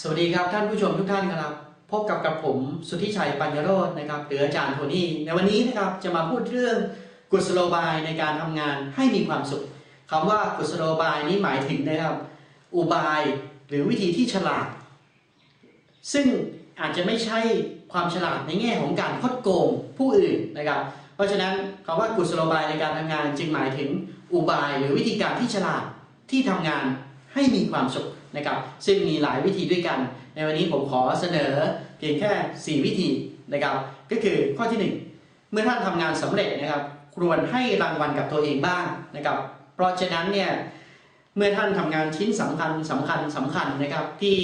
สวัสดีครับท่านผู้ชมทุกท่านครับ พบกับกับผมสุทธิชัยปัญญโรจน์นะครับหรืออาจารย์โทนี่ในวันนี้นะครับจะมาพูดเรื่องกุศโลบายในการทำงานให้มีความสุขคำว่ากุศโลบายนี้หมายถึงนะครับ อุบายหรือวิธีที่ฉลาด ซึ่งอาจจะไม่ใช่ความฉลาดในแง่ของการคดโกงผู้อื่นนะครับ เพราะฉะนั้นคำว่ากุศโลบายในการทำงานจึงหมายถึงอุบายหรือวิธีการที่ฉลาดที่ทำงาน ให้มีความสุขนะครับ ซึ่งมีหลายวิธีด้วยกัน ในวันนี้ผมขอเสนอเพียงแค่ 4 วิธีนะครับ ก็คือข้อที่ 1 เมื่อท่านทำงานสำเร็จนะครับควรให้รางวัลกับตัวเองบ้างนะครับ เพราะฉะนั้นเนี่ยเมื่อท่านทำงานชิ้นสำคัญสำคัญสำคัญนะครับที่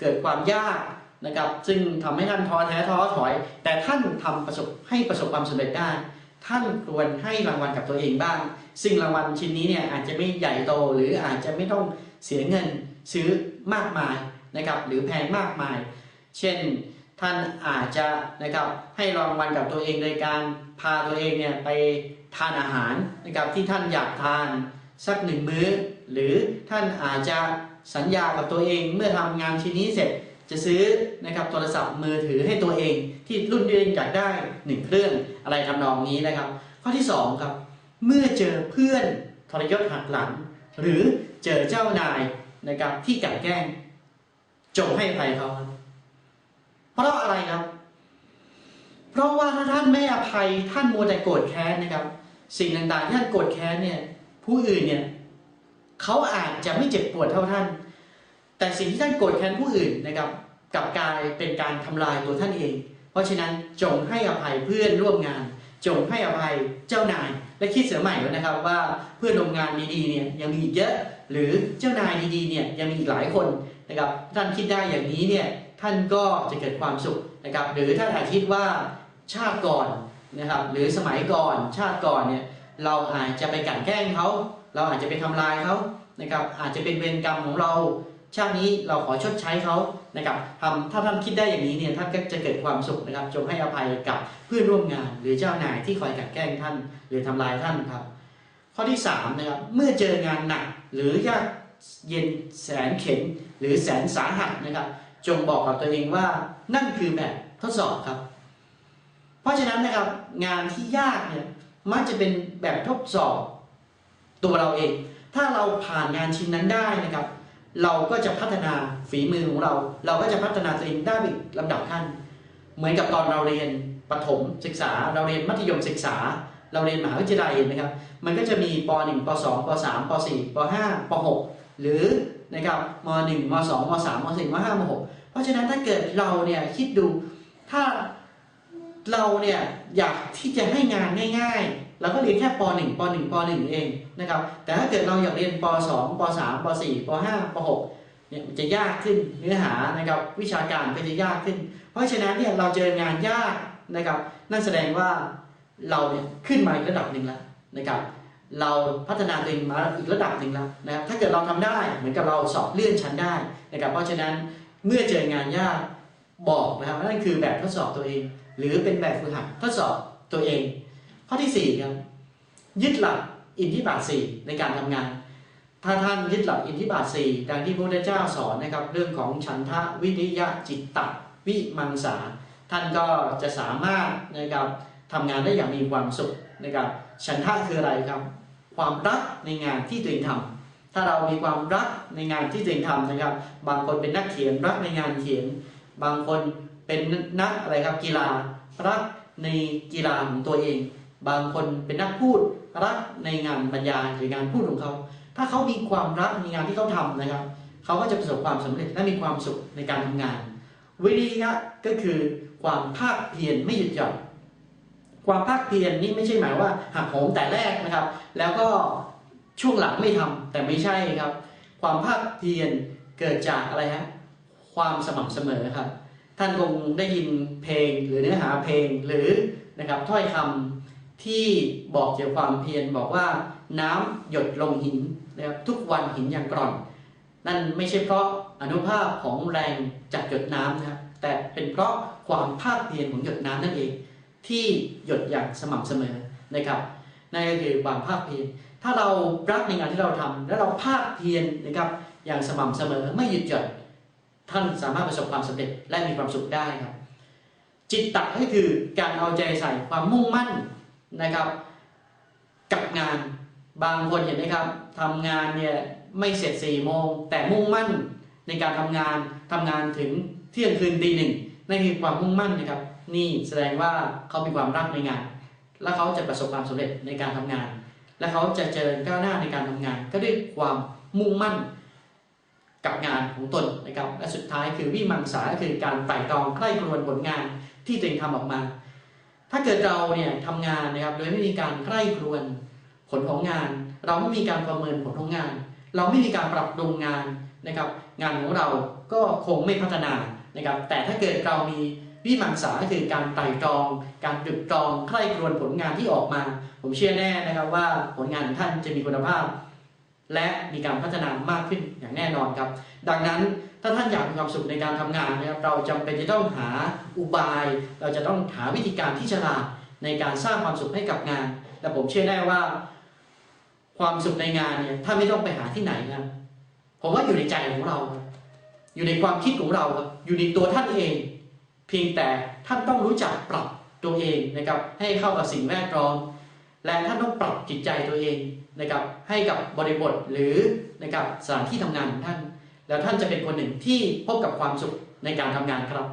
เกิดความยากนะครับ ซึ่งทำให้ท่านท้อแท้ท้อถอย แต่ท่านทำประสบให้ประสบความสำเร็จได้ ท่านควรให้รางวัลกับตัวเองบ้าง ซึ่งรางวัลชิ้นนี้เนี่ยอาจจะไม่ใหญ่โตหรืออาจจะไม่ต้อง เสียเงินซื้อมากมายนะครับหรือแพงมากมาย เช่นท่านอาจจะนะครับให้รางวัลกับตัวเองโดยการพาตัวเองเนี่ยไปทานอาหารนะครับที่ท่านอยากทานสักหนึ่งมื้อ หรือท่านอาจจะสัญญากับตัวเองเมื่อทำงานชิ้นนี้เสร็จจะซื้อนะครับโทรศัพท์มือถือให้ตัวเองที่รุ่นเรียนอยากได้หนึ่งเครื่องอะไรทำนองนี้นะครับ ข้อที่สองครับเมื่อเจอเพื่อนทรยศหักหลัง หรือเจอเจ้านายนะครับที่กันแกล้งจงให้อภัยเขาเพราะอะไรครับ เพราะว่าถ้าท่านไม่อภัยท่านมัวแต่โกรธแค้นนะครับ สิ่งต่างๆที่ท่านโกรธแค้นเนี่ย ผู้อื่นเนี่ยเขาอาจจะไม่เจ็บปวดเท่าท่าน แต่สิ่งที่ท่านโกรธแค้นผู้อื่นนะครับกับกายเป็นการทำลายตัวท่านเอง เพราะฉะนั้นจงให้อภัยเพื่อนร่วมงาน จงให้อภัยเจ้านาย และคิดเสือใหม่ไว้นะครับว่าเพื่อนร่วมงานดีๆเนี่ยยังมีอีกเยอะ หรือเจ้านายดีๆเนี่ยยังมีอีกหลายคนนะครับท่านคิดได้อย่างนี้เนี่ยท่านก็จะเกิดความสุขนะครับหรือถ้าท่านคิดว่าชาติก่อนนะครับหรือสมัยก่อนชาติก่อนเนี่ยเราอาจจะไปกั่นแกล้งเขา เราอาจจะไปทำลายเขานะครับอาจจะเป็นเวรกรรมของเรา ชาตินี้เราขอชดใช้เขานะครับทำถ้าท่านคิดได้อย่างนี้เนี่ยท่านก็จะเกิดความสุขนะครับ จงให้อภัยกับเพื่อนร่วมงาน หรือเจ้านายที่คอยกลั่นแกล้งท่าน หรือทำลายท่านครับ ข้อที่3นะครับเมื่อเจองานหนักหรือยากเย็นแสนเข็นหรือแสนสาหัสนะครับ จงบอกกับตัวเองว่านั่นคือแบบทดสอบครับ เพราะฉะนั้นนะครับงานที่ยากเนี่ยมักจะเป็นแบบทดสอบตัวเราเอง ถ้าเราผ่านงานชิ้นนั้นได้นะครับ เราก็จะพัฒนาฝีมือของเรา เราก็จะพัฒนาตัวเองได้อีกลำดับขั้น เหมือนกับตอนเราเรียนประถมศึกษา เราเรียนมัธยมศึกษา เราเรียนมหาวิทยาลัยนะครับ มันก็จะมีป .1 ป .2 ป .3 ป .4 ป .5 ป .6 หรือนะครับม .1 ม .2 ม .3 ม .4 ม .5 ม .6 เพราะฉะนั้นถ้าเกิดเราเนี่ยคิดดูถ้าเราเนี่ยอยากที่จะให้งานง่าย ๆ เราก็เรียนแค่ป .1 ป .1 ป .1 เองนะครับแต่ถ้าเกิดเราอยากเรียนป .2 ป .3 ป .4 ป .5 ป .6 เนี่ยมันจะยากขึ้นเนื้อหานะครับวิชาการก็จะยากขึ้น เพราะฉะนั้นเนี่ยเราเจองานยากนะครับนั่นแสดงว่าเราเนี่ยขึ้นมาอีกระดับหนึ่งแล้วนะครับเราพัฒนาตัวเองมาอีกระดับหนึ่งแล้วนะครับถ้าเกิดเราทำได้เหมือนกับเราสอบเลื่อนชั้นได้นะครับเพราะฉะนั้นเมื่อเจองานยากบอกนะครับนั่นคือแบบทดสอบตัวเอง หรือเป็นแบบฝึกหัดทดสอบตัวเอง ข้อที่สี่ครับ ยึดหลักอินทิบาทสี่ในการทำงาน ถ้าท่านยึดหลักอินทิบาทสี่ดังที่พระพุทธเจ้าสอนนะครับ เรื่องของฉันทะวิริยะจิตตะวิมังสา ท่านก็จะสามารถนะครับทำงานได้อย่างมีความสุขนะครับฉันทะคืออะไรครับ ความรักในงานที่ตัวเองทำถ้าเรามีความรักในงานที่ตัวเองทำนะครับ บางคนเป็นนักเขียนรักในงานเขียน บางคนเป็นนักอะไรครับกีฬารักในกีฬาของตัวเอง บางคนเป็นนักพูดรักในงานบรรยายหรืองานพูดของเขา ถ้าเขามีความรักในงานที่เขาทำนะครับ เขาก็จะประสบความสำเร็จและมีความสุขในการทำงาน วิริยะก็คือความภาคเพียรไม่หยุดหย่อนความภาคเพียรนี่ไม่ใช่หมายว่าหักโหมแต่แรกนะครับ แล้วก็ช่วงหลังไม่ทำแต่ไม่ใช่ครับ ความภาคเพียรเกิดจากอะไรฮะความสม่ำเสมอครับ ท่านคงได้ยินเพลงหรือเนื้อหาเพลงหรือนะครับถ้อยคำ ที่บอกเกี่ยวกับความเพียรบอกว่าน้ำหยดลงหินนะครับทุกวันหินอย่างกร่อน นั่นไม่ใช่เพราะอนุภาพของแรงจากหยดน้ำนะครับแต่เป็นเพราะความภาคเพียรของหยดน้ำนั่นเอง ที่หยดอย่างสม่ำเสมอนะครับนั่นก็คือความภาคเพียรถ้าเรารักในงานที่เราทำและเราภาคเพียรนะครับอย่างสม่ำเสมอไม่หยุดหย่อนท่านสามารถประสบความสำเร็จและมีความสุขได้ครับจิตตะก็คือการเอาใจใส่ความมุ่งมั่น นะครับ กับงานบางคนเห็นไหมครับทำงานเนี่ยไม่เสร็จ4โมง แต่มุ่งมั่นในการทำงานทำงานถึงเที่ยงคืนตีหนึ่งนั่นคือความมุ่งมั่นนะครับ นี่แสดงว่าเขามีความรักในงาน และเขาจะประสบความสำเร็จในการทำงาน และเขาจะเจริญก้าวหน้าในการทำงาน ก็ด้วยความมุ่งมั่นกับงานของตนนะครับ และสุดท้ายคือวิมังสาคือการไต่ตรองใคร่ครวญผลงานที่ตัวเองทำออกมา ถ้าเกิดเราเนี่ยทำงานนะครับ โดยไม่มีการใคร่ครวญผลของงาน เราไม่มีการประเมินผลของงาน เราไม่มีการปรับปรุงงานนะครับ งานของเราก็คงไม่พัฒนานะครับ แต่ถ้าเกิดเรามีวิมังสาก็คือการไต่ตรอง การตรึกตรองใคร่ครวญผลงานที่ออกมา ผมเชื่อแน่นะครับว่าผลงานของท่านจะมีคุณภาพ และมีการพัฒนามากขึ้นอย่างแน่นอนครับ ดังนั้นถ้าท่านอยากมีความสุขในการทำงานนะครับเราจำเป็นจะต้องหาอุบาย เราจะต้องหาวิธีการที่ฉลาดในการสร้างความสุขให้กับงานและผมเชื่อแน่ว่า ความสุขในงานเนี่ยถ้าไม่ต้องไปหาที่ไหนนะผมว่าอยู่ในใจของเรา อยู่ในความคิดของเราอยู่ในตัวท่านเอง เพียงแต่ท่านต้องรู้จักปรับตัวเองนะครับให้เข้ากับสิ่งแวดล้อม และท่านต้องปรับจิตใจตัวเองนะครับให้กับบริบทหรือนะครับสถานที่ทำงานของท่าน แล้วท่านจะเป็นคนหนึ่งที่พบกับความสุขในการทำงานครับ